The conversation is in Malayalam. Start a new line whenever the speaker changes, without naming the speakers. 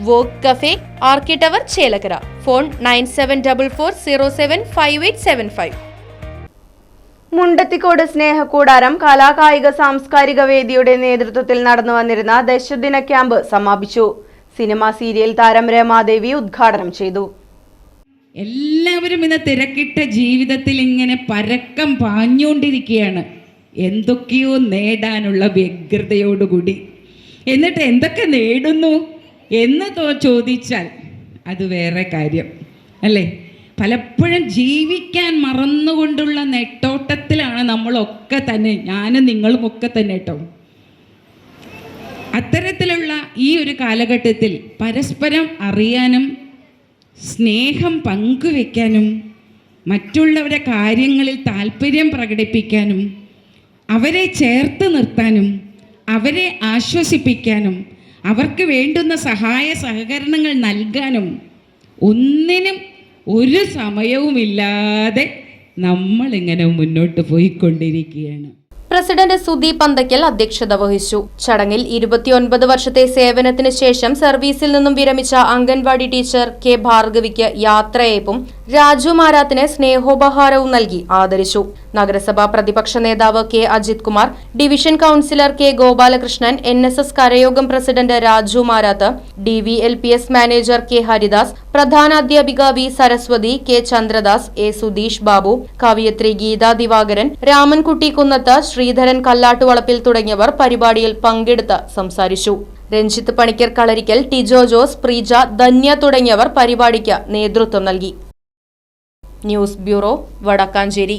Walk cafe ആർക്കി tower Chelakkara. Phone nine seven double four zero seven five eight seven five.
Mundathikode സ്നേഹക്കൂടാരം കലാകായിക സാംസ്കാരിക വേദിയുടെ നേതൃത്വത്തിൽ നടന്നു വന്നിരുന്ന ദശദിന ക്യാമ്പ് സമാപിച്ചു. സിനിമ സീരിയൽ താരം രമാദേവി ഉദ്ഘാടനം ചെയ്തു.
എല്ലാവരും ഇന്ന് തിരക്കിട്ട ജീവിതത്തിൽ ഇങ്ങനെ പരക്കം പാഞ്ഞുകൊണ്ടിരിക്കുകയാണ്. എന്തൊക്കെയോ നേടാനുള്ള വ്യഗ്രതയോടുകൂടി. എന്നിട്ട് എന്തൊക്കെ നേടുന്നു? എന്ന് ചോദിച്ചാൽ അത് വേറെ കാര്യം. അല്ലേ? പലപ്പോഴും ജീവിക്കാൻ മറന്നുകൊണ്ടുള്ള നെട്ടോട്ടത്തിലാണ് നമ്മളൊക്കെ തന്നെ ഞാനും നിങ്ങളും ഒക്കെ തന്നെ കേട്ടോ അത്തരത്തിലുള്ള ഈ ഒരു കാലഘട്ടത്തിൽ പരസ്പരം അറിയാനും സ്നേഹം പങ്കുവെക്കാനും മറ്റുള്ളവരുടെ കാര്യങ്ങളിൽ താല്പര്യം പ്രകടിപ്പിക്കാനും അവരെ ചേർത്ത് നിർത്താനും അവരെ ആശ്വസിപ്പിക്കാനും അവർക്ക് വേണ്ടുന്ന സഹായ സഹകരണങ്ങൾ നൽകാനും ഒന്നിനും ഒരു സമയവുമില്ലാതെ നമ്മൾ ഇങ്ങനെ മുന്നോട്ട് പോയിക്കൊണ്ടിരിക്കുകയാണ്.
പ്രസിഡന്റ് സുദീപ് പന്തയ്ക്കൽ അധ്യക്ഷത വഹിച്ചു. ചടങ്ങിൽ ഇരുപത്തിയൊൻപത് വർഷത്തെ സേവനത്തിന് ശേഷം സർവീസിൽ നിന്നും വിരമിച്ച അംഗൻവാടി ടീച്ചർ കെ ഭാർഗവിക്ക് യാത്രയയപ്പും രാജു മാരാത്തിന് സ്നേഹോപഹാരവും നൽകി ആദരിച്ചു. നഗരസഭാ പ്രതിപക്ഷ നേതാവ് K Ajith Kumar division councillor K Gopalakrishnan N S S കരയോഗം president Raju Marath D V L P S manager K Haridas പ്രധാനാധ്യാപിക V Saraswathi K Chandradas A Sudheesh Babu കവിയത്രി Geetha Divakaran Ramankutty Kunnath Sreedharan Kallattuvalappil തുടങ്ങിയവർ പരിപാടിയിൽ പങ്കെടുത്ത് സംസാരിച്ചു. രഞ്ജിത്ത് പണിക്കർ കളരിക്കൽ ടിജോ ജോസ് പ്രീജ ധന്യ തുടങ്ങിയവർ പരിപാടിക്ക് നേതൃത്വം നൽകി. News bureau Vadakkanchery.